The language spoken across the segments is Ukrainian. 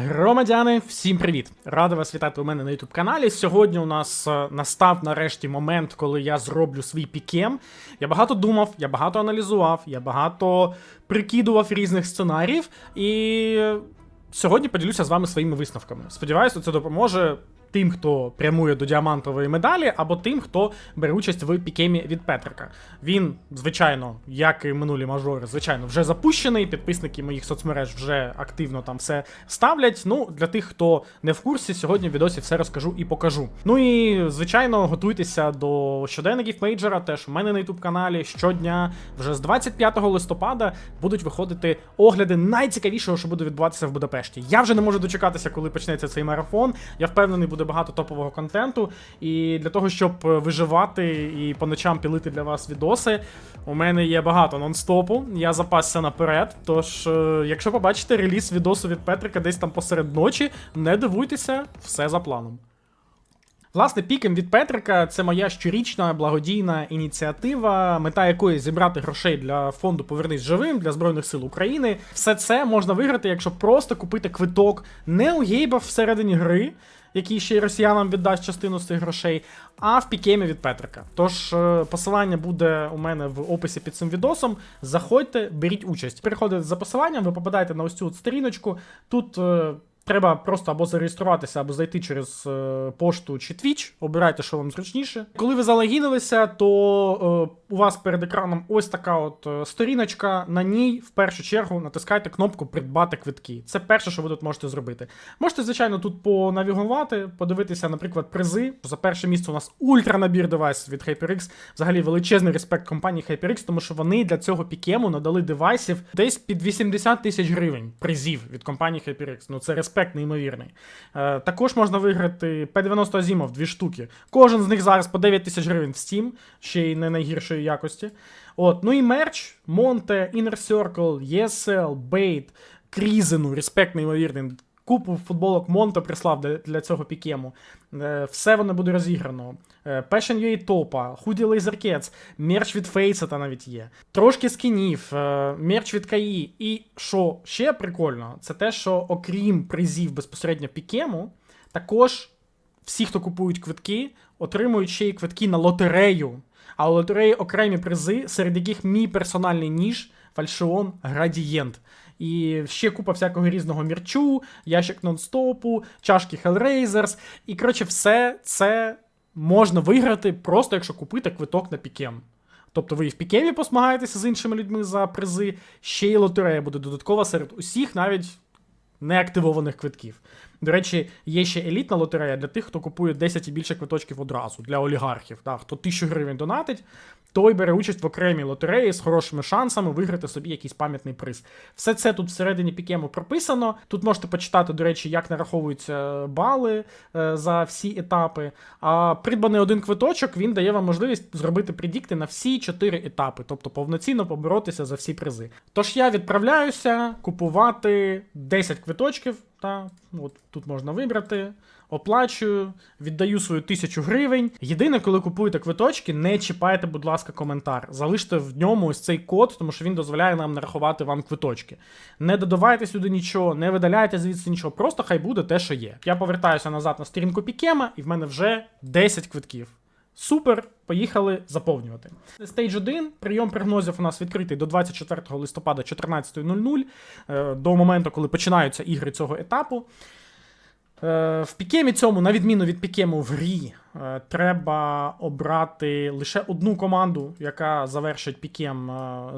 Громадяни, всім привіт! Рада вас вітати у мене на youtube каналі. Сьогодні у нас е, настав нарешті момент, коли я зроблю свій пікем. Я багато думав, я багато аналізував, я багато прикидував різних сценаріїв, і сьогодні поділюся з вами своїми висновками. Сподіваюся, це допоможе. Тим, хто прямує до діамантової медалі, або тим, хто бере участь в пікемі від Петрика. Він, звичайно, як і минулі мажори, звичайно, вже запущений. Підписники моїх соцмереж вже активно там все ставлять. Ну, для тих, хто не в курсі, сьогодні в відосі все розкажу і покажу. Ну і звичайно, готуйтеся до щоденників мейджора. Теж у мене на youtube каналі щодня, вже з 25 листопада, будуть виходити огляди найцікавішого, що буде відбуватися в Будапешті. Я вже не можу дочекатися, коли почнеться цей марафон. Я впевнений, буде багато топового контенту. І для того, щоб виживати і по ночам пілити для вас відоси, у мене є багато нон-стопу. Я запасся наперед. Тож, е, якщо побачите реліз відосу від Петрика десь там посеред ночі, не дивуйтеся, все за планом. Власне, пікем від Петрика це моя щорічна благодійна ініціатива, мета якої зібрати грошей для фонду Повернись живим для Збройних сил України. Все це можна виграти, якщо просто купити квиток не у Гейба всередині гри, який ще й росіянам віддасть частину з цих грошей, а в пікемі від Петрика. Тож е, посилання буде у мене в описі під цим відосом. Заходьте, беріть участь. Переходите за посиланням, ви попадаєте на ось цю сторіночку. Тут. Треба просто або зареєструватися, або зайти через е, пошту чи Twitch. Обирайте, що вам зручніше. Коли ви залогінилися, то е, у вас перед екраном ось така от е, сторіночка. На ній в першу чергу натискайте кнопку Придбати квитки. Це перше, що ви тут можете зробити. Можете, звичайно, тут понавігувати, подивитися, наприклад, призи. За перше місце у нас ультранабір девайсів від HyperX. Взагалі величезний респект компанії HyperX, тому що вони для цього пікему надали девайсів десь під 80 тисяч гривень призів від компанії HyperX. Ну це респект неймовірний. Е, також можна виграти P90 Азімов, дві штуки. Кожен з них зараз по 9 тисяч гривень в Steam, ще й не найгіршої якості. От, ну і мерч, Monte, Inner Circle, ESL, Bait, Крізену, респект неймовірний. Купу футболок Монто прислав для, для цього пікему. Е, все воно буде розіграно. Е, Passion UA Топа, Худі Cats, мерч від Фейса та навіть є. Трошки скінів, е, мерч від КАІ. І що ще прикольно, це те, що окрім призів безпосередньо пікему, також всі, хто купують квитки, отримують ще й квитки на лотерею. А у лотереї окремі призи, серед яких мій персональний ніж Фальшион Градієнт. І ще купа всякого різного мірчу, ящик нонстопу, чашки Hellraisers. І коротше, все це можна виграти просто якщо купити квиток на пікем. Тобто ви і в пікемі посмагаєтеся з іншими людьми за призи, ще й лотерея буде додаткова серед усіх, навіть неактивованих квитків. До речі, є ще елітна лотерея для тих, хто купує 10 і більше квиточків одразу для олігархів. Так, хто 1000 гривень донатить, той бере участь в окремій лотереї з хорошими шансами виграти собі якийсь пам'ятний приз. Все це тут всередині пікему прописано. Тут можете почитати, до речі, як нараховуються бали е, за всі етапи. А придбаний один квиточок він дає вам можливість зробити предікти на всі 4 етапи, тобто повноцінно поборотися за всі призи. Тож я відправляюся купувати 10 квиточків. Та от тут можна вибрати. Оплачую, віддаю свою тисячу гривень. Єдине, коли купуєте квиточки, не чіпайте, будь ласка, коментар. Залиште в ньому ось цей код, тому що він дозволяє нам нарахувати вам квиточки. Не додавайте сюди нічого, не видаляйте звідси нічого, просто хай буде те, що є. Я повертаюся назад на сторінку Пікема, і в мене вже 10 квитків. Супер, поїхали заповнювати. Стейдж 1, прийом прогнозів у нас відкритий до 24 листопада 14.00, е, до моменту, коли починаються ігри цього етапу. Е, В пікемі цьому, на відміну від пікему в грі, е, треба обрати лише одну команду, яка завершить пікем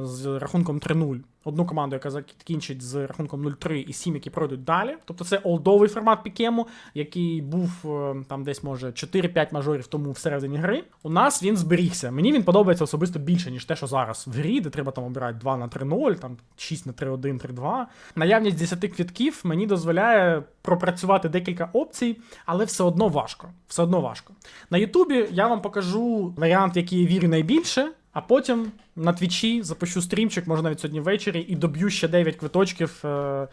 з рахунком 3-0. Одну команду, яка закінчить з рахунком 0-3 і 7, які пройдуть далі. Тобто це олдовий формат пікему, який був е, там десь, може, 4-5 мажорів тому всередині гри. У нас він зберігся. Мені він подобається особисто більше, ніж те, що зараз в грі, де треба там обирати 2 на 3-0, там 6 на 3-1, 3-2. Наявність 10 квітків мені дозволяє пропрацювати декілька опцій, але все одно важко. Все одно важко. На Ютубі я вам покажу варіант, який я вірю найбільше. А потім на твічі запущу стрімчик, можна навіть сьогодні ввечері, і доб'ю ще 9 квиточків е,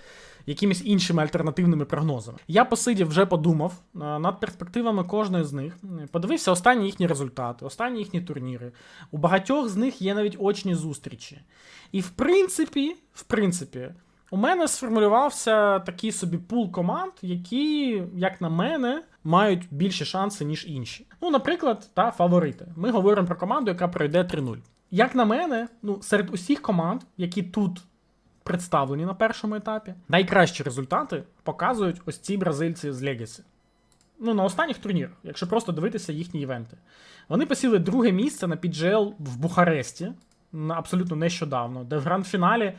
якимись іншими альтернативними прогнозами. Я посидів, вже подумав е, над перспективами кожної з них. Подивився останні їхні результати, останні їхні турніри. У багатьох з них є навіть очні зустрічі. І в принципі, в принципі, У мене сформулювався такий собі пул команд, які, як на мене, мають більші шанси, ніж інші. Ну, наприклад, та фаворити. Ми говоримо про команду, яка пройде 3-0. Як на мене, ну, серед усіх команд, які тут представлені на першому етапі, найкращі результати показують ось ці бразильці з Legacy. Ну, на останніх турнірах, якщо просто дивитися їхні івенти. Вони посіли друге місце на PGL в Бухаресті абсолютно нещодавно, де в гранд-фіналі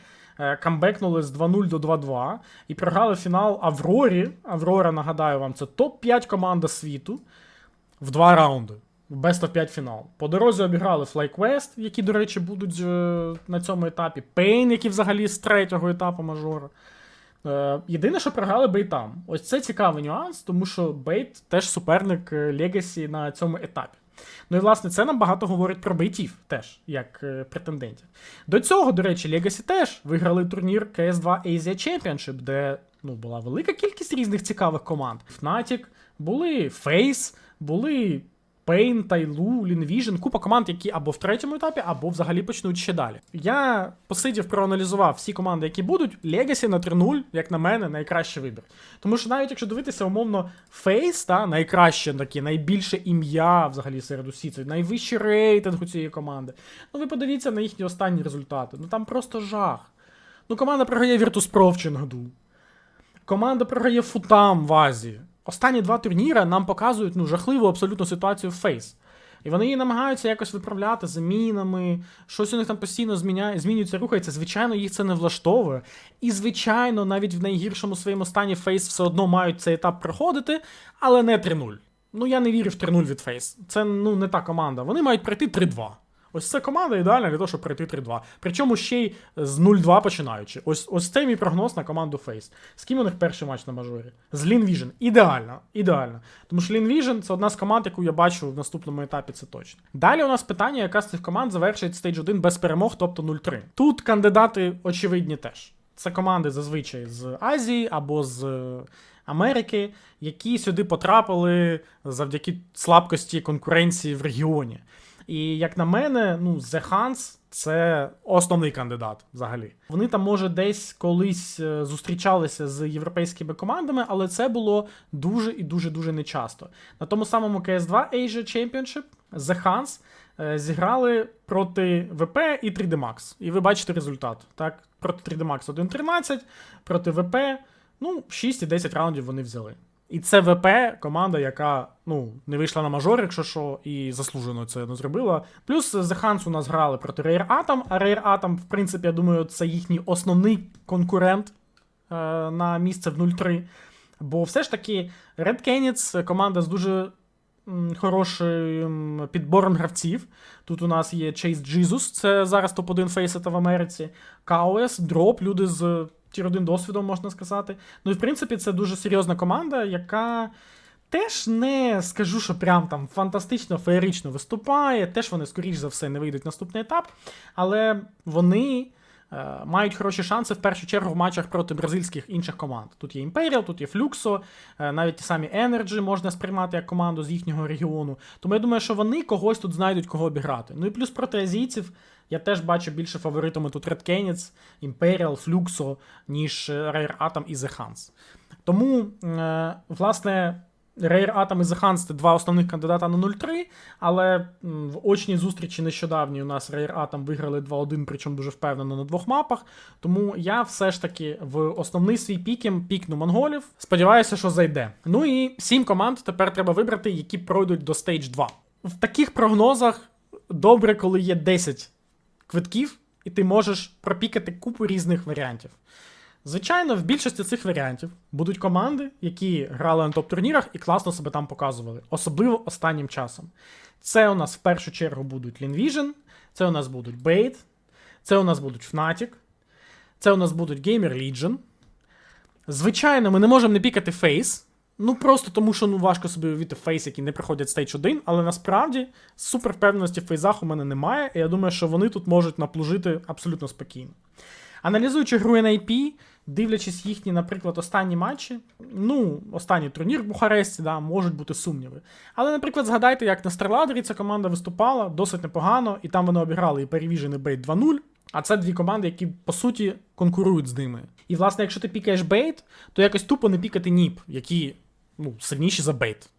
камбекнули з 2-0 до 2-2 і програли фінал Аврорі. Аврора, нагадаю вам, це топ-5 команда світу в два раунди. Best of 5 фінал. По дорозі обіграли FlyQuest, які, до речі, будуть е, на цьому етапі. Pain, які взагалі з третього етапу мажора. Е, єдине, що програли бейтам. Ось це цікавий нюанс, тому що бейт теж суперник Легасі на цьому етапі. Ну і власне це нам багато говорить про бейтів теж, як е, претендентів. До цього, до речі, Legacy теж виграли турнір CS2 Asia Championship, де ну, була велика кількість різних цікавих команд. Fnatic, були Face, були Pain, Тайлу, Linvision, купа команд, які або в третьому етапі, або взагалі почнуть ще далі. Я посидів, проаналізував всі команди, які будуть. Legacy на 3-0, як на мене, найкращий вибір. Тому що навіть якщо дивитися, умовно, Face, та найкраще таке, найбільше ім'я взагалі серед усіх, це найвищий рейтинг у цієї команди. Ну ви подивіться на їхні останні результати. Ну там просто жах. Ну, команда програє Virtus.pro в Ченгду. Команда програє Футам в Азії. Останні два турніри нам показують ну, жахливу абсолютно ситуацію в Фейс. І вони її намагаються якось виправляти замінами, щось у них там постійно зміняє, змінюється, рухається. Звичайно, їх це не влаштовує. І, звичайно, навіть в найгіршому своєму стані Фейс все одно мають цей етап проходити, але не 3-0. Ну, я не вірю в 3-0 від Фейс. Це ну, не та команда. Вони мають пройти 3-2. Ось це команда ідеальна для того, щоб пройти 3-2. Причому ще й з 0-2 починаючи. Ось ось це мій прогноз на команду Face. З ким у них перший матч на мажорі? З Vision. Ідеально. Ідеально. Тому що Vision це одна з команд, яку я бачу в наступному етапі, це точно. Далі у нас питання, яка з цих команд завершить стейдж 1 без перемог, тобто 0-3. Тут кандидати очевидні теж. Це команди зазвичай з Азії або з Америки, які сюди потрапили завдяки слабкості конкуренції в регіоні. І як на мене, ну, The Hans це основний кандидат взагалі. Вони там, може, десь колись е, зустрічалися з європейськими командами, але це було дуже і дуже дуже нечасто. На тому самому CS2 Asia Championship The Hans е, зіграли проти ВП і 3D Max. І ви бачите результат. Так? Проти 3D Max 1-13, проти ВП, ну, 6 і 10 раундів вони взяли. І це ВП команда, яка ну, не вийшла на мажор, якщо що, і заслужено це не зробила. Плюс The Hans у нас грали проти Rare Atom, а Rare Atom, в принципі, я думаю, це їхній основний конкурент е, на місце в 0-3. Бо все ж таки Red Canids команда з дуже м, хорошим підбором гравців. Тут у нас є Chase Jesus, це зараз топ-1 фейсета в Америці. KOS, Drop, люди з тір 1 досвідом, можна сказати. Ну і в принципі, це дуже серйозна команда, яка. Теж не скажу, що прям там фантастично, феєрично виступає. Теж вони, скоріш за все, не вийдуть в наступний етап. Але вони е, мають хороші шанси в першу чергу в матчах проти бразильських інших команд. Тут є Imperial, тут є Fluxo, е, навіть ті самі Energy можна сприймати як команду з їхнього регіону. Тому я думаю, що вони когось тут знайдуть кого обіграти. Ну і плюс проти азійців я теж бачу більше фаворитами тут Red Canids, Imperial, Fluxo, ніж е, Rare Atom і The Hans. Тому, е, власне. Rare Atom і The Hans це два основних кандидата на 0-3, але в очній зустрічі нещодавній у нас Rare Atom виграли 2-1, причому дуже впевнено на двох мапах. Тому я все ж таки в основний свій пікем пікну монголів. Сподіваюся, що зайде. Ну і сім команд тепер треба вибрати, які пройдуть до стейдж 2. В таких прогнозах добре, коли є 10 квитків, і ти можеш пропікати купу різних варіантів. Звичайно, в більшості цих варіантів будуть команди, які грали на топ-турнірах і класно себе там показували, особливо останнім часом. Це у нас в першу чергу будуть Linvision, це у нас будуть Bait, це у нас будуть Fnatic, це у нас будуть Gamer Legion. Звичайно, ми не можемо не пікати Face. Ну просто тому, що ну важко собі уявити фейс, які не проходять стейдж 1, але насправді супер впевненості в фейзах у мене немає, і я думаю, що вони тут можуть наплужити абсолютно спокійно. Аналізуючи гру NIP, дивлячись їхні, наприклад, останні матчі, ну, останній турнір в Бухаресті, да, можуть бути сумніви. Але, наприклад, згадайте, як на Старладері ця команда виступала досить непогано, і там вони обіграли і і Bait 2-0. А це дві команди, які по суті конкурують з ними. І, власне, якщо ти пікаєш бейт, то якось тупо не пікати ніп, які ну, сильніші за бейт.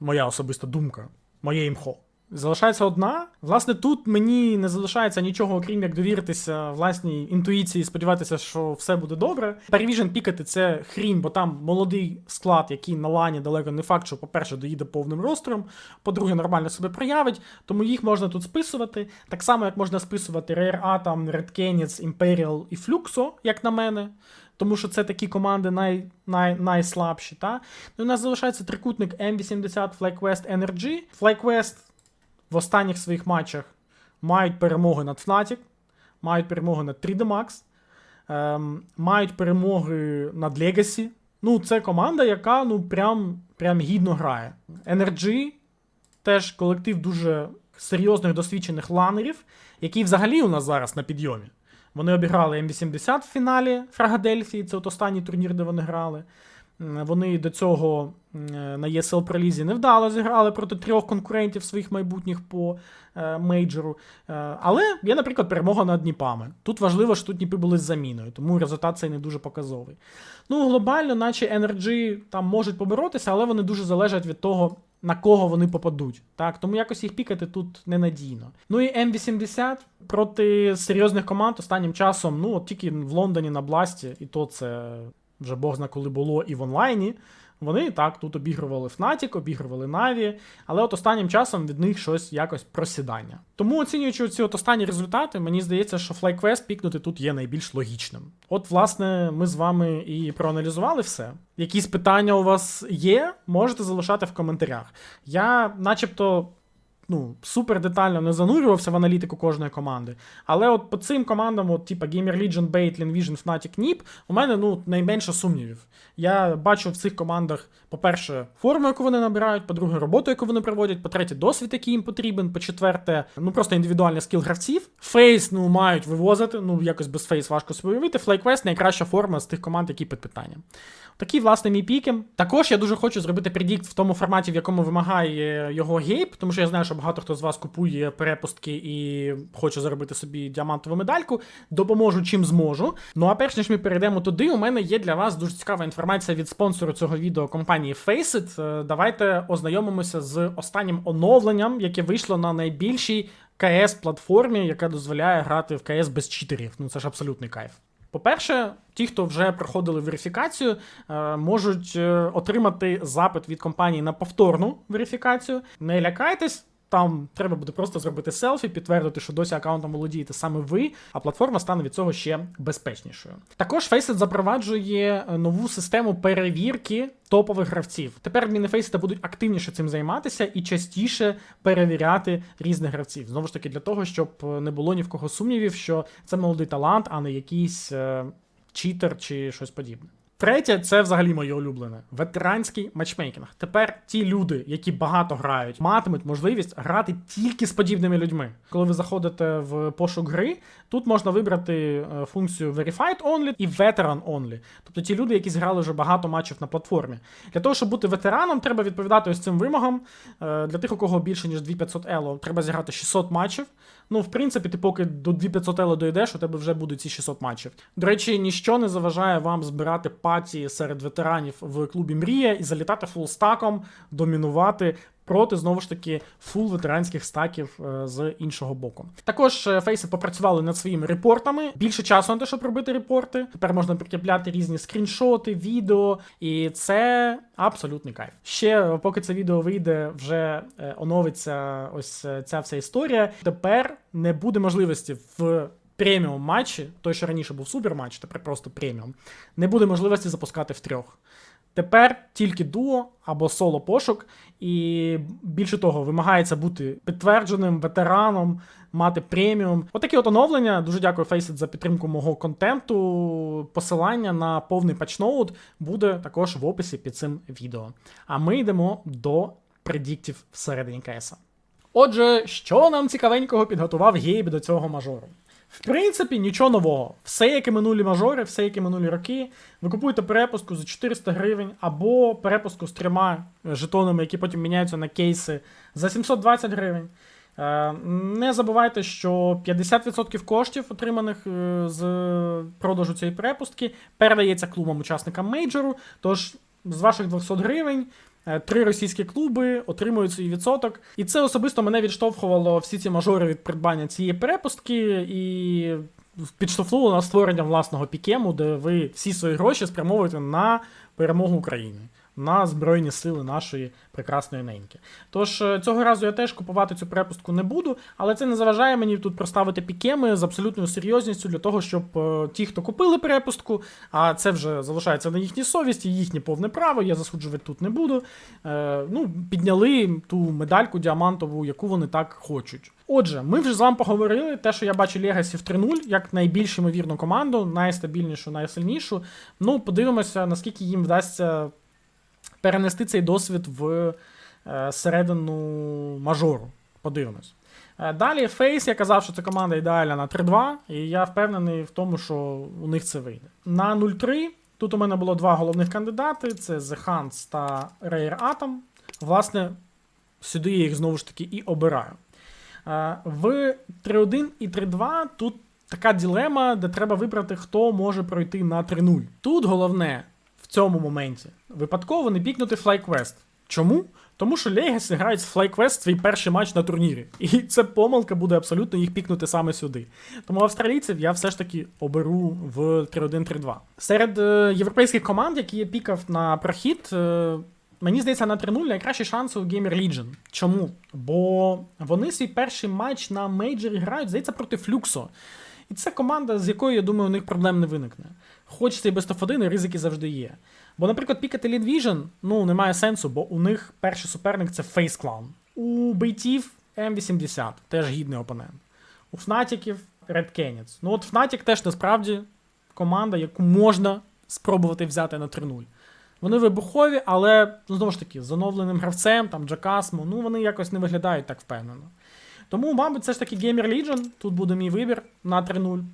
Моя особиста думка, моє імхо. Залишається одна. Власне, тут мені не залишається нічого, окрім як довіритися власній інтуїції, сподіватися, що все буде добре. Перевіжен пікати це хрінь, бо там молодий склад, який на лані далеко не факт, що, по-перше, доїде повним ростером, по-друге, нормально себе проявить, тому їх можна тут списувати. Так само, як можна списувати Rare Atom, Red Canids, Imperial і Fluxo, як на мене. Тому що це такі команди най, най, найслабші. Та? Ну, у нас залишається трикутник M80 FlyQuest Energy. FlyQuest в останніх своїх матчах мають перемоги над Fnatic, мають перемоги над 3D Max, ем, мають перемоги над Legacy. Ну, це команда, яка ну, прям, прям гідно грає. NRG теж колектив дуже серйозних досвідчених ланерів, який взагалі у нас зараз на підйомі. Вони обіграли М80 в фіналі Фрагадельфії, це от останній турнір, де вони грали. Вони до цього на ESL пролізі невдало зіграли проти трьох конкурентів своїх майбутніх по е, мейджору. Е, але є, наприклад, перемога над Дніпами. Тут важливо, що тут Дніпи були з заміною, тому результат цей не дуже показовий. Ну, глобально, наче NRG там можуть поборотися, але вони дуже залежать від того, на кого вони попадуть. Так, тому якось їх пікати тут ненадійно. Ну і М80 проти серйозних команд останнім часом, ну от тільки в Лондоні на Бласті, і то це вже Бог зна коли було і в онлайні. Вони так тут обігрували Fnatic, обігрували Na'Vi, але от останнім часом від них щось якось просідання. Тому оцінюючи ці от останні результати, мені здається, що FlyQuest пікнути тут є найбільш логічним. От, власне, ми з вами і проаналізували все. Якісь питання у вас є, можете залишати в коментарях. Я, начебто, ну, супер детально не занурювався в аналітику кожної команди. Але от по цим командам, от, типа Gamer Legion, Bait, Vision, Fnatic, NIP, у мене ну, найменше сумнівів. Я бачу в цих командах, по-перше, форму, яку вони набирають, по-друге, роботу, яку вони проводять, по-третє, досвід, який їм потрібен, по-четверте, ну просто індивідуальний скіл гравців. Фейс, ну, мають вивозити, ну якось без фейс важко собі уявити. FlyQuest найкраща форма з тих команд, які під питанням. Такі, власне, мій піки. Також я дуже хочу зробити предікт в тому форматі, в якому вимагає його гейп, тому що я знаю, що багато хто з вас купує перепустки і хоче заробити собі діамантову медальку. Допоможу чим зможу. Ну а перш ніж ми перейдемо туди, у мене є для вас дуже цікава інформація від спонсору цього відео компанії Faceit. Е, Давайте ознайомимося з останнім оновленням, яке вийшло на найбільшій КС платформі, яка дозволяє грати в КС без читерів. Ну це ж абсолютний кайф. По-перше, ті, хто вже проходили верифікацію, е, можуть е, отримати запит від компанії на повторну верифікацію. Не лякайтесь. Там треба буде просто зробити селфі, підтвердити, що досі аккаунтом володієте саме ви, а платформа стане від цього ще безпечнішою. Також Faceit запроваджує е, нову систему перевірки топових гравців. Тепер адміни Faceit будуть активніше цим займатися і частіше перевіряти різних гравців. Знову ж таки, для того, щоб не було ні в кого сумнівів, що це молодий талант, а не якийсь е, читер чи щось подібне. Третє, це взагалі моє улюблене ветеранський матчмейкінг. Тепер ті люди, які багато грають, матимуть можливість грати тільки з подібними людьми. Коли ви заходите в пошук гри, тут можна вибрати е, функцію Verified Only і Veteran Only. Тобто ті люди, які зіграли вже багато матчів на платформі. Для того, щоб бути ветераном, треба відповідати ось цим вимогам. Е, Для тих, у кого більше ніж 2500 ело, треба зіграти 600 матчів. Ну, в принципі, ти поки до 2500 ело дойдеш, у тебе вже будуть ці 600 матчів. До речі, ніщо не заважає вам збирати паті серед ветеранів в клубі Мрія і залітати фулстаком, домінувати. Проти знову ж таки фул ветеранських стаків е, з іншого боку. Також е, фейси попрацювали над своїми репортами. Більше часу на те, щоб робити репорти. Тепер можна прикріпляти різні скріншоти, відео, і це абсолютний кайф. Ще е, поки це відео вийде, вже оновиться ось ця вся історія. Тепер не буде можливості в. Преміум матчі, той, що раніше був суперматч, тепер просто преміум, не буде можливості запускати в трьох. Тепер тільки дуо або соло пошук, і більше того, вимагається бути підтвердженим ветераном, мати преміум. Отакі от оновлення. Дуже дякую Faceit за підтримку мого контенту. Посилання на повний патчноут буде також в описі під цим відео. А ми йдемо до предіктів всередині КСа. Отже, що нам цікавенького підготував Гейб до цього мажору? В принципі, нічого нового. Все, як і минулі мажори, все, як і минулі роки. Ви купуєте перепуску за 400 гривень або перепуску з трьома жетонами, які потім міняються на кейси за 720 гривень. Е, Не забувайте, що 50% коштів, отриманих е, з продажу цієї перепустки, передається клубам учасникам мейджору. Тож з ваших 200 гривень. Е, Три російські клуби отримують свій відсоток, і це особисто мене відштовхувало всі ці мажори від придбання цієї перепустки і підштовхнуло на створення власного пікему, де ви всі свої гроші спрямовуєте на перемогу України, на Збройні сили нашої прекрасної неньки. Тож е, цього разу я теж купувати цю перепустку не буду, але це не заважає мені тут проставити пікеми з абсолютною серйозністю для того, щоб е, ті, хто купили перепустку, а це вже залишається на їхній совісті, їхнє повне право, я засуджувати тут не буду. Е, ну, підняли ту медальку діамантову, яку вони так хочуть. Отже, ми вже з вами поговорили. Те, що я бачу Legacy в 3-0, як найбільш ймовірну команду, найстабільнішу, найсильнішу. Ну, подивимося, наскільки їм вдасться перенести цей досвід в е, середину мажору. Подивимось. Е, Далі Фейс, я казав, що це команда ідеальна на 3-2, і я впевнений в тому, що у них це вийде. На 0-3 тут у мене було два головних кандидати: це The Hunts та Rare Atom. Власне, сюди я їх знову ж таки і обираю. Е, В 3-1 і 3-2 тут така ділема, де треба вибрати, хто може пройти на 3-0. Тут головне цьому моменті випадково не пікнути FlyQuest. Чому? Тому що Legacy грають з FlyQuest свій перший матч на турнірі. І це помилка буде абсолютно їх пікнути саме сюди. Тому австралійців я все ж таки оберу в 3-1-3-2. Серед е, європейських команд, які я пікав на прохід, е, мені здається, на 3-0 найкращі шанси у Gamer Legion. Чому? Бо вони свій перший матч на мейджорі грають, здається, проти Флюксо. І це команда, з якою, я думаю, у них проблем не виникне. Хоч це і Best of 1, і ризики завжди є. Бо, наприклад, пікати Lead Vision, ну, немає сенсу, бо у них перший суперник це Face Clan. У бейтів М80, теж гідний опонент. У Фнатіків Red Canids. Ну от Fnatic теж насправді команда, яку можна спробувати взяти на 3-0. Вони вибухові, але ну, знову ж таки, з оновленим гравцем, там Джакасмо, ну вони якось не виглядають так впевнено. Тому, мабуть, це ж таки Gamer Legion. Тут буде мій вибір на 3-0.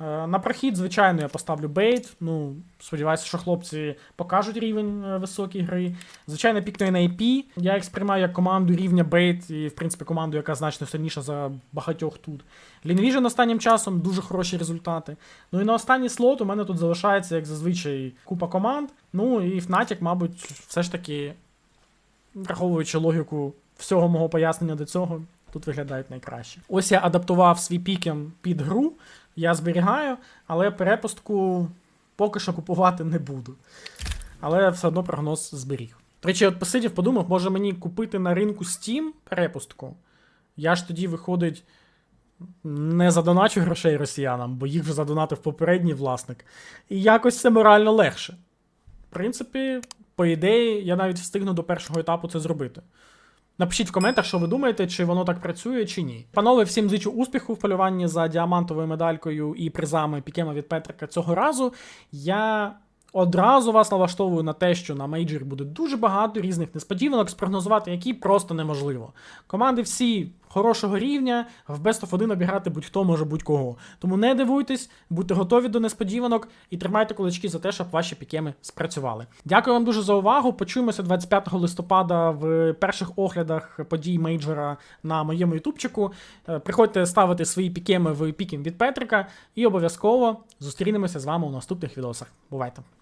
Е, На прохід, звичайно, я поставлю бейт. Ну, сподіваюся, що хлопці покажуть рівень е, високої гри. Звичайно, пікну на AP. Я їх сприймаю як команду рівня бейт і, в принципі, команду, яка значно сильніша за багатьох тут. Лінвіжн останнім часом дуже хороші результати. Ну і на останній слот у мене тут залишається, як зазвичай, купа команд. Ну і Fnatic, мабуть, все ж таки, враховуючи логіку всього мого пояснення до цього, тут виглядають найкраще. Ось я адаптував свій пікем під гру. Я зберігаю, але перепустку поки що купувати не буду. Але все одно прогноз зберіг. До речі, от посидів, подумав, може мені купити на ринку Steam перепустку. Я ж тоді, виходить, не задоначу грошей росіянам, бо їх вже задонатив попередній власник. І якось це морально легше. В принципі, по ідеї, я навіть встигну до першого етапу це зробити. Напишіть в коментах, що ви думаєте, чи воно так працює, чи ні. Панове, всім зичу успіху в полюванні за діамантовою медалькою і призами Пікема від Петрика цього разу. Я одразу вас налаштовую на те, що на мейджорі буде дуже багато різних несподіванок, спрогнозувати які просто неможливо. Команди всі хорошого рівня, в Best of 1 обіграти будь-хто може будь-кого. Тому не дивуйтесь, будьте готові до несподіванок і тримайте кулачки за те, щоб ваші пікеми спрацювали. Дякую вам дуже за увагу. Почуємося 25 листопада в перших оглядах подій мейджора на моєму ютубчику. Е, Приходьте ставити свої пікеми в пікем від Петрика і обов'язково зустрінемося з вами у наступних відосах. Бувайте!